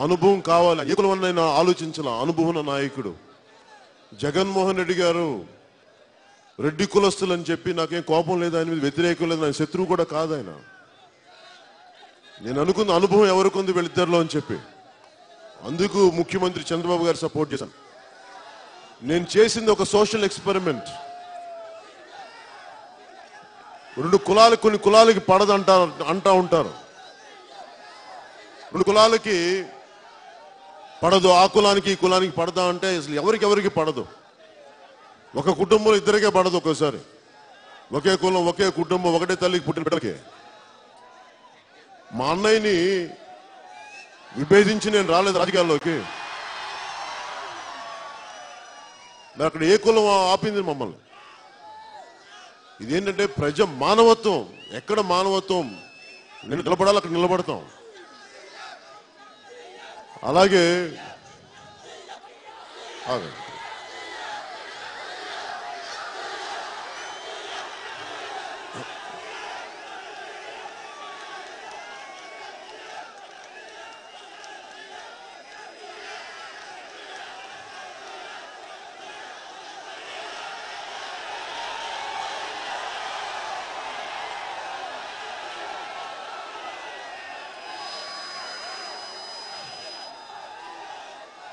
అనుభవం కావాలి. ఏ ఆలోచించిన అనుభవం నాయకుడు. జగన్మోహన్ రెడ్డి గారు రెడ్డి కులస్తులు అని చెప్పి నాకేం కోపం లేదు ఆయన మీద వ్యతిరేకం లేదు ఆయన శత్రువు కూడా కాదు ఆయన. నేను అనుకున్న అనుభవం ఎవరికి ఉంది వీళ్ళిద్దరిలో అని చెప్పి. అందుకు ముఖ్యమంత్రి చంద్రబాబు గారు సపోర్ట్ చేశాను. నేను చేసింది ఒక సోషల్ ఎక్స్పెరిమెంట్. రెండు కులాలు కొన్ని కులాలకి పడదంటారు అంటా ఉంటారు. రెండు కులాలకి పడదు. ఆ కులానికి ఈ కులానికి పడదా అంటే అసలు ఎవరికి ఎవరికి పడదు. ఒక కుటుంబం ఇద్దరికే పడదు ఒక్కోసారి. ఒకే కులం ఒకే కుటుంబం ఒకటే తల్లికి పుట్టిన బిడ్డలకి. మా అన్నయ్యని విభేదించి నేను రాలేదు రాజకీయాల్లోకి. మరి అక్కడ ఏ కులం ఆపింది మమ్మల్ని? ఇదేంటంటే ప్రజ మానవత్వం. ఎక్కడ మానవత్వం? నేను నిలబడాలి అక్కడ నిలబడతాం. అలాగే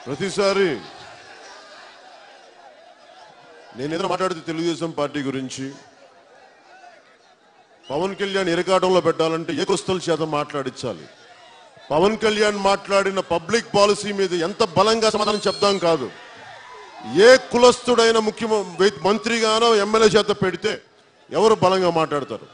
ప్రతిసారి నేను ఏదైనా మాట్లాడితే తెలుగుదేశం పార్టీ గురించి పవన్ కళ్యాణ్ ఇరకాటంలో పెట్టాలంటే ఏ కుస్తల చేత మాట్లాడించాలి పవన్ కళ్యాణ్ మాట్లాడిన పబ్లిక్ పాలసీ మీద ఎంత బలంగా సమాధానం చెప్దాం కాదు. ఏ కులస్తుడైన ముఖ్య మంత్రిగానో ఎమ్మెల్యే చేత పెడితే ఎవరు బలంగా మాట్లాడతారు?